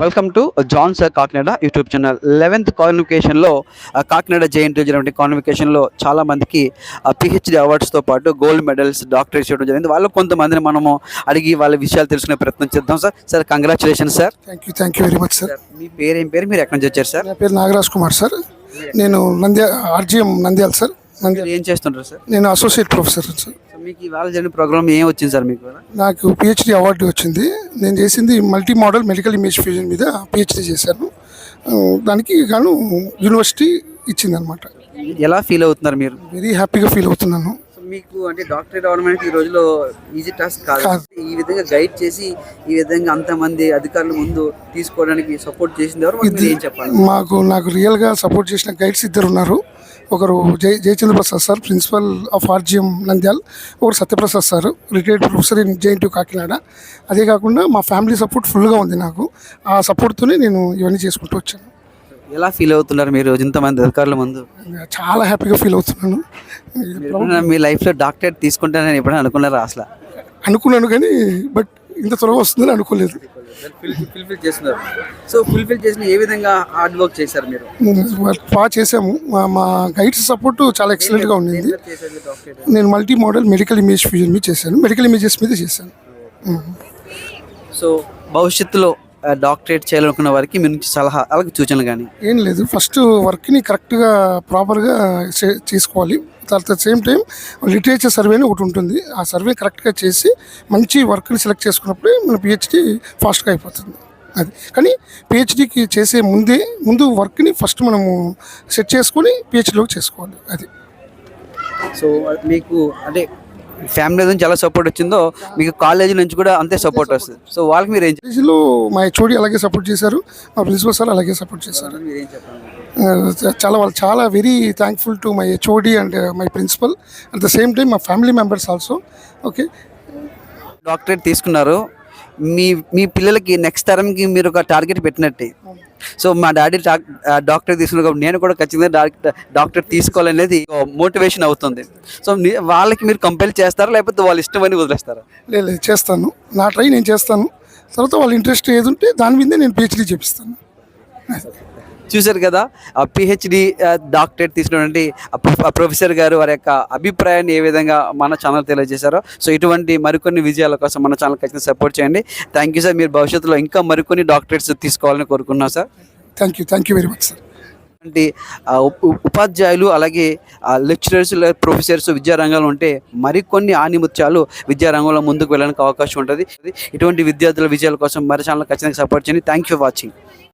Welcome to John's Kakinada YouTube channel eleventh కాన్వికేషన్లో Kakinada JNT జరిగిన కాన్వికేషన్లో చాలా మందికి పిహెచ్డి అవార్డ్స్తో పాటు గోల్డ్ మెడల్స్ డాక్టరేట్స్ ఇవ్వడం జరిగింది. వాళ్ళు కొంతమందిని మనము అడిగి వాళ్ళ విషయాలు తెలుసుకునే ప్రయత్నం చేద్దాం sir. Sir congratulation sir thank you thank you very much sir మీ పేరు ఏం పేరు? మీరు ఎక్కడి నుంచి వచ్చారు సార్ నా పేరు నాగరాజ్ కుమార్ సార్ నేను నంద్యా ఆర్జీఎం నంద్యాల సార్ నంద్యాల మీరు ఏం చేస్తుంటారు సార్? నేను అసోసియేట్ ప్రొఫెసర్ సార్ సో మీకు ఇవాళ జరిగిన ప్రోగ్రామ్ ఏం వచ్చింది సార్ మీకు? నాకు పిహెచ్డి అవార్డు వచ్చింది. నేను చేసింది multi modal medical image fusion మీద పిహెచ్డి చేశాను. ఆ, దానికి గాను యూనివర్సిటీ ఇచ్చిందనమాట ఎలా ఫీల్ అవుతున్నారు మీరు? వెరీ హ్యాపీగా ఫీల్ అవుతున్నాను. సో మీకు అంటే డాక్టరేట్ అనేది ఈ రోజులో ఈజీ టాస్క్ కాదు. కాదు. ఈ విధంగా గైడ్ చేసి ఈ విధంగా అంతమంది అధికారుల ముందు తీసుకోవడానికి సపోర్ట్ చేసింది ఎవరు? మీరు ఏం చెప్పాలి? మాకు నాకు రియల్గా సపోర్ట్ చేసిన గైడ్స్ ఇద్దరు ఉన్నారు. ఒకరు Jai Jayachandra Prasad sir principal of RGM Nandyal ఒకరు Satyaprasad sir retired professor in JNT Kakinada. అదే కాకుండా మా ఫ్యామిలీ సపోర్ట్ ఫుల్గా ఉంది నాకు. ఆ సపోర్ట్తోనే నేను ఇవన్నీ చేసుకుంటూ వచ్చాను. ఎలా ఫీల్ అవుతున్నారు మీరు? ఇంతమంది అధికారుల ముందు. చాలా హ్యాపీగా ఫీల్ అవుతున్నాను. మీ లైఫ్లో డాక్టరేట్ తీసుకుంటానని ఎప్పుడైనా అనుకున్నారా అసలు? అనుకున్నాను కానీ బట్ ఇంత త్వరగా వస్తుందని అనుకోలేదు. ఫుల్ఫిల్ చేస్తున్నారు. సో ఫుల్ఫిల్ చేసిన ఏ విధంగా హార్డ్ వర్క్ చేశారు మీరు? బాగా చేసాము మా మా గైడ్స్ సపోర్ట్ చాలా ఎక్సలెంట్గా ఉండింది. నేను multi modal medical image fusion మీద చేశాను. మెడికల్ ఇమేజెస్ మీద చేశాను. సో భవిష్యత్తులో డాక్టరేట్ చేయాలనుకున్న వారికి మీ నుంచి సలహా అలాగే సూచనలు కానీ? ఏం లేదు. ఫస్ట్ వర్క్ని కరెక్ట్గా ప్రాపర్గా చేసుకోవాలి. తర్వాత సేమ్ టైం లిటరేచర్ సర్వే అని ఒకటి ఉంటుంది. ఆ సర్వే కరెక్ట్గా చేసి మంచి వర్క్ని సెలెక్ట్ చేసుకున్నప్పుడే మన పిహెచ్డి ఫాస్ట్గా అయిపోతుంది. అది. కానీ పిహెచ్డికి చేసే ముందే ముందు వర్క్ని ఫస్ట్ మనము సెట్ చేసుకొని పిహెచ్డిలోకి చేసుకోవాలి. అది. సో మీకు అంటే ఫ్యామిలీ నుంచి ఎలా సపోర్ట్ వచ్చిందో మీకు కాలేజీ నుంచి కూడా అంతే సపోర్ట్ వస్తుంది. సో వాళ్ళకి మీరు ఏం కాలేజీలో మా హెచ్ఓడి అలాగే సపోర్ట్ చేశారు మా ప్రిన్సిపల్ సార్ అలాగే సపోర్ట్ చేశారు. చాలా వాళ్ళు చాలా very thankful to my HOD and my principal at the same time మా family members also okay doctorate తీసుకున్నారు. మీ మీ పిల్లలకి నెక్స్ట్ తరంకి మీరు ఒక టార్గెట్ పెట్టినట్టే. సో మా డాడీ డాక్టర్ తీసుకున్నారు కాబట్టి నేను కూడా ఖచ్చితంగా డాక్టర్ డాక్టర్ తీసుకోవాలనేది మోటివేషన్ అవుతుంది. సో వాళ్ళకి మీరు కంపెల్ చేస్తారా లేకపోతే వాళ్ళ ఇష్టం అని వదిలేస్తారా? లేదు లేదు చేస్తాను. నా ట్రై నేను చేస్తాను. తర్వాత వాళ్ళ ఇంట్రెస్ట్ ఏది ఉంటే దాని మీదే నేను పిహెచ్డీ చేపిస్తాను. చూశారు కదా? పిహెచ్డి డాక్టరేట్ తీసుకున్నటువంటి ప్రొఫెసర్ గారు వారి యొక్క అభిప్రాయాన్ని ఏ విధంగా మన ఛానల్ తెలియజేశారో. సో ఇటువంటి మరికొన్ని విజయాల కోసం మన ఛానల్ ఖచ్చితంగా సపోర్ట్ చేయండి. థ్యాంక్ యూ సార్ మీరు భవిష్యత్తులో ఇంకా మరికొన్ని డాక్టరేట్స్ తీసుకోవాలని కోరుకున్నాం sir thank you thank you very much sir ఉప్- ఉపాధ్యాయులు అలాగే లెక్చరర్స్ ప్రొఫెసర్స్ విద్యారంగంలో ఉంటే మరికొన్ని ఆనిముత్యాలు విద్యారంగంలో ముందుకు వెళ్ళడానికి అవకాశం ఉంటుంది. ఇటువంటి విద్యార్థుల విజయాల కోసం మరి ఛానల్ ఖచ్చితంగా సపోర్ట్ చేయండి. Thank you for watching